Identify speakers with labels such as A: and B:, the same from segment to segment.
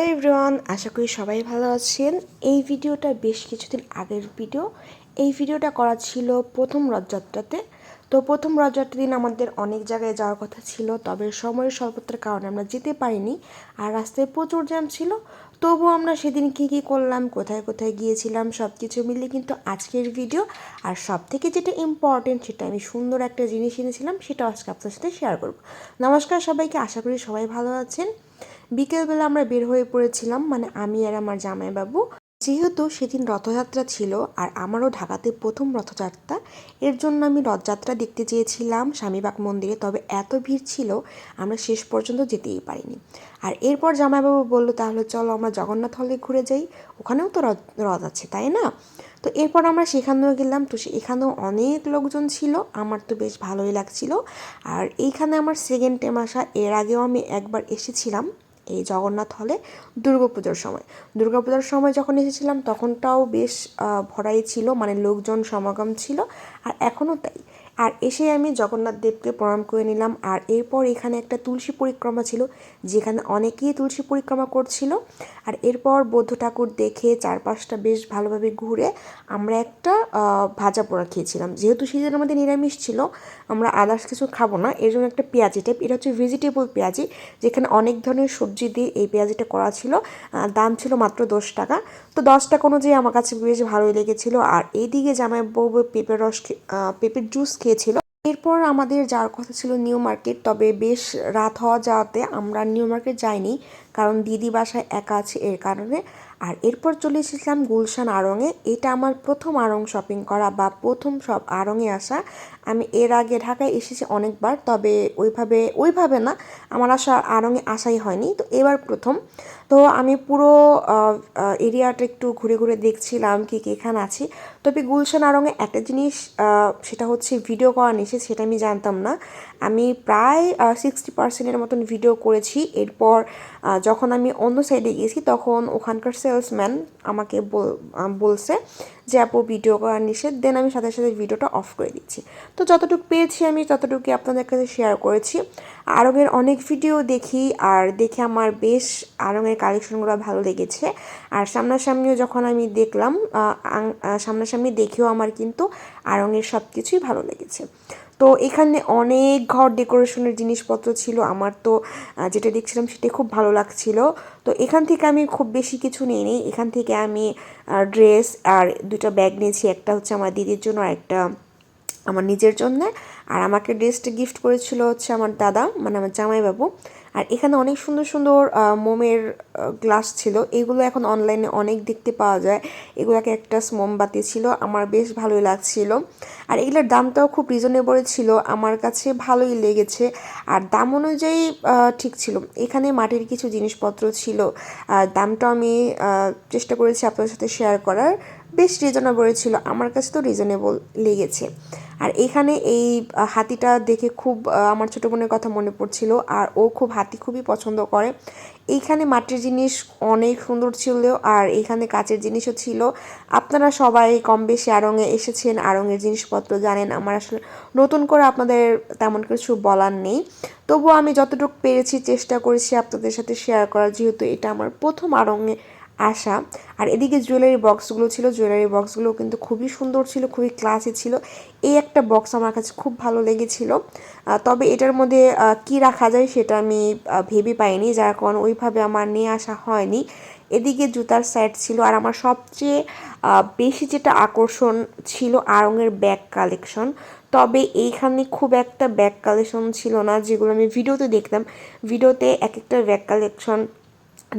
A: Hello everyone, আশা করি সবাই ভালো আছেন। এই ভিডিওটা বেশ কিছুদিন আগের ভিডিও। এই ভিডিওটা করা ছিল প্রথম রথযাত্রাতে। তো প্রথম রথযাত্রার দিন আমাদের অনেক জায়গায় যাওয়ার কথা ছিল, তবে সময়ের স্বল্পতার কারণে আমরা যেতে পারিনি আর রাস্তায় প্রচুর জ্যাম ছিল। তবুও আমরা সেদিন কী কী করলাম, কোথায় কোথায় গিয়েছিলাম সব কিছু মিলিয়ে কিন্তু আজকের ভিডিও। আর সব থেকে যেটা ইম্পর্টেন্ট সেটা আমি সুন্দর একটা জিনিস এনেছিলাম সেটা আজকে আপনার সাথে শেয়ার করব। নমস্কার সবাইকে, আশা করি সবাই ভালো আছেন। বিকেলবেলা আমরা বের হয়ে পড়েছিলাম মানে আমি আর আমার জামাইবাবু। যেহেতু সেদিন রথযাত্রা ছিল আর আমারও ঢাকাতে প্রথম রথযাত্রা, এর জন্য আমি রথযাত্রা দেখতে চেয়েছিলাম স্বামীবাগ মন্দিরে, তবে এত ভিড় ছিল আমরা শেষ পর্যন্ত যেতেই পারিনি। আর এরপর জামাইবাবু বলল, তাহলে চলো আমরা জগন্নাথ হলে ঘুরে যাই, ওখানেও তো রথ রথ আছে, তাই না? তো এরপর আমরা সেখানেও গেলাম, তো এখানেও অনেক লোকজন ছিল, আমার তো বেশ ভালোই লাগছিল। আর এইখানে আমার সেকেন্ড টাইম আসা, এর আগেও আমি একবার এসেছিলাম। এই জগন্নাথ হলে দুর্গাপুজোর সময়। দুর্গাপূজার সময় যখন এসেছিলাম তখনটাও বেশ ভরাই ছিল মানে লোকজন সমাগম ছিল, আর এখনও তাই। আর এসে আমি জগন্নাথ দেবকে প্রণাম করে নিলাম। আর এরপর এখানে একটা তুলসী পরিক্রমা ছিল, যেখানে অনেকেই তুলসী পরিক্রমা করছিল। আর এরপর বৌদ্ধ ঠাকুর দেখে চারপাশটা বেশ ভালোভাবে ঘুরে আমরা একটা ভাজা পোড়া খেয়েছিলাম। যেহেতু সেদিন আমাদের নিরামিষ ছিল, আমরা আদার্স কিছু খাব না। এর জন্য একটা পেঁয়াজি টাইপ এটা হচ্ছে ভেজিটেবল পেঁয়াজি, যেখানে অনেক ধরনের সবজি দিয়ে এই পেঁয়াজিটা করা ছিল। দাম ছিল মাত্র দশ টাকা। তো দশ টাকা অনুযায়ী আমার কাছে বেশ ভালোই লেগেছিলো। আর এইদিকে জামাই বউ পেঁপের রস পেঁপের জুস খেয়ে খেয়েছিল এরপর আমাদের যাওয়ার কথা ছিল নিউ মার্কেট, তবে বেশ রাত হওয়া যাওয়াতে আমরা নিউ মার্কেট যাইনি, কারণ দিদি বাসায় একা আছে এর কারণে। আর এরপর চলে এসেছিলাম গুলশান আড়ংয়ে এটা আমার প্রথম আড়ং শপিং করা বা প্রথম সব আড়ংয়ে আসা। আমি এর আগে ঢাকায় এসেছি অনেকবার, তবে ওইভাবে ওইভাবে না, আমার আসা আড়ংয়ে আসাই হয়নি। তো এবার প্রথম। তো আমি পুরো এরিয়াটা একটু ঘুরে ঘুরে দেখছিলাম কি কি এখানে আছি। তবে গুলশান আড়ংয়ে একটা জিনিস সেটা হচ্ছে ভিডিও করা নিষে সেটা আমি জানতাম না। আমি প্রায় সিক্সটি পার্সেন্টের মতন ভিডিও করেছি। এরপর যখন আমি অন্য সাইডে গিয়েছি, তখন ওখানকার সেলসম্যান আমাকে বলছে যে, আপু ভিডিও করা নিষেধ দেন আমি সাথে সাথে ভিডিওটা অফ করে দিচ্ছি। তো যতটুকু পেয়েছি আমি ততটুকু আপনাদের কাছে শেয়ার করেছি। আরঙের অনেক ভিডিও দেখি আর দেখে আমার বেশ আরঙের কালেকশনগুলো ভালো লেগেছে। আর সামনাসামনিও যখন আমি দেখলাম সামনাসামনি দেখেও আমার কিন্তু আরঙের সব কিছুই ভালো লেগেছে। তো এখানে অনেক ঘর ডেকোরেশনের জিনিসপত্র ছিল। আমার তো যেটা দেখছিলাম সেটা খুব ভালো লাগছিল। তো এখান থেকে আমি খুব বেশি কিছু নিই নি। এখান থেকে আমি ড্রেস আর দুটা ব্যাগ নিয়েছি। একটা হচ্ছে আমার দিদির জন্য আর একটা আমার নিজের জন্য। আর আমাকে ড্রেসটা গিফট করেছিল হচ্ছে আমার দাদা মানে আমার জামাইবাবু। আর এখানে অনেক সুন্দর সুন্দর মোমের গ্লাস ছিল। এগুলো এখন অনলাইনে অনেক দেখতে পাওয়া যায়। এগুলো এক একটা মোমবাতি ছিল। আমার বেশ ভালোই লাগছিল। আর এগুলোর দামটাও খুব রিজনেবল ছিল। আমার কাছে ভালোই লেগেছে। আর দাম অনুযায়ী ঠিক ছিল। এখানে মাটির কিছু জিনিসপত্র ছিল। দামটাও আমি চেষ্টা করেছি আপনাদের সাথে শেয়ার করার। বেশ রিজনেবল ছিল। আমার কাছে তো রিজনেবল লেগেছে। আর এখানে এই হাতিটা দেখে খুব আমার ছোটো বোনের কথা মনে পড়ছিল। আর ও খুব হাতি খুবই পছন্দ করে। এইখানে মাটির জিনিস অনেক সুন্দর ছিল আর এখানে কাচের জিনিসও ছিল। আপনারা সবাই কম বেশি আড়ঙে এসেছেন। আড়ঙের জিনিসপত্র জানেন। আমার আসলে নতুন করে আপনাদের তেমন কিছু বলার নেই। তবুও আমি যতটুকু পেরেছি চেষ্টা করেছি আপনাদের সাথে শেয়ার করার। যেহেতু এটা আমার প্রথম আড়ঙে আসা আর এদিকে জুয়েলারি বক্সগুলো ছিল জুয়েলারি বক্সগুলো কিন্তু খুবই সুন্দর ছিল, খুবই ক্লাসি ছিল। এই একটা বক্স আমার কাছে খুব ভালো লেগেছিল। তবে এটার মধ্যে কি রাখা যায় সেটা আমি ভেবে পাইনি, যার কারণ ওইভাবে আমার নিয়ে আসা হয়নি। এদিকে জুতার সেট ছিল, আর আমার সবচেয়ে বেশি যেটা আকর্ষণ ছিল আড়ঙের ব্যাগ কালেকশন তবে এইখানে খুব একটা ব্যাগ কালেকশন ছিল না, যেগুলো আমি ভিডিওতে দেখতাম। ভিডিওতে এক একটা ব্যাগ কালেকশন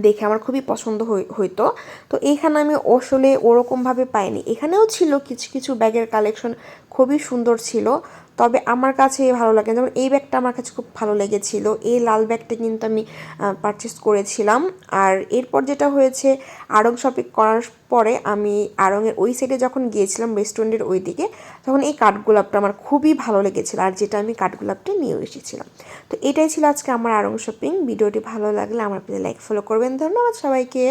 A: দেখে আমার খুবই পছন্দ হইতো। তো এইখানে আমি আসলে ওরকমভাবে পাইনি। এখানেও ছিল কিছু কিছু ব্যাগের কালেকশন খুবই সুন্দর ছিল। তবে আমার কাছে ভালো লাগে। যেমন এই ব্যাগটা আমার কাছে খুব ভালো লেগেছিল। এই লাল ব্যাগটা কিন্তু আমি পারচেস করেছিলাম। আর এরপর যেটা হয়েছে, আড়ং শপিং করার পরে আমি আড়ংয়ের ওই সাইডে যখন গিয়েছিলাম রেস্টুরেন্টের ওই দিকে তখন এই কাঠগোলাপটা আমার খুবই ভালো লেগেছিল। আর যেটা আমি কাঠগোলাপটা নিয়ে এসেছিলাম। তো এটাই ছিল আজকে আমার আড়ং শপিং ভিডিওটি ভালো লাগলে আমার পেজে লাইক ফলো করবেন। ধন্যবাদ সবাইকে।